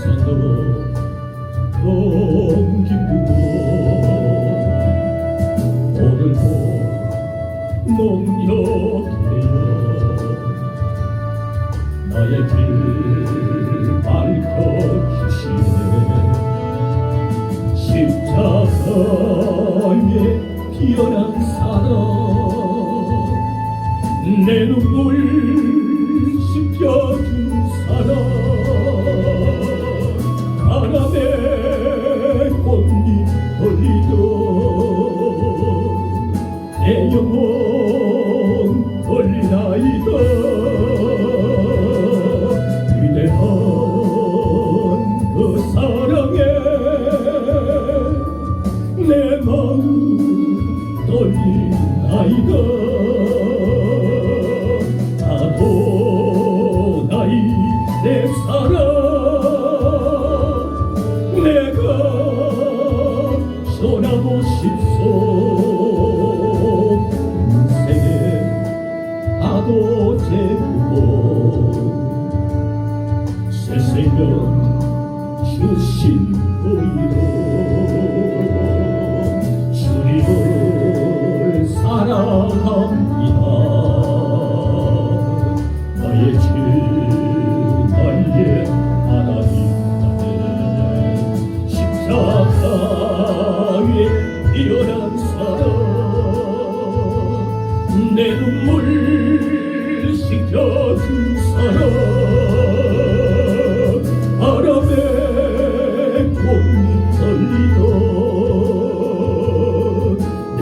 산산도로 동기쁘고 오늘도 농력해요 나의 길 밝고 시네. 십자가에 피어난 사랑 내 눈물 씻겨준 사람. 내 영혼 걸리나이다. 위대한 그 사랑에 내 마음 떨리나이다. 아도나이 내 사랑 내가 전하고 싶소 아도 제고 새 생명 주신 보이로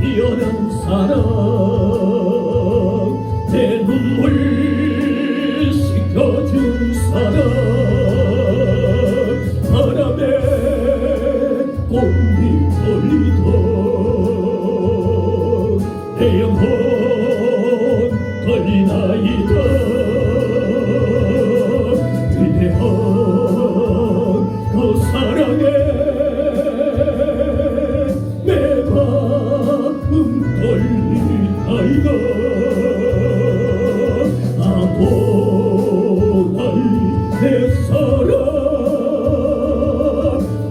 피어난 사랑 내 눈물 씻겨준 사랑. 바람에 꽃잎 돌리던 내 영혼 걸리나이다 내 사랑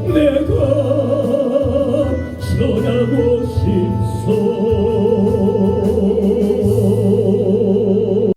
내가 전하고 싶소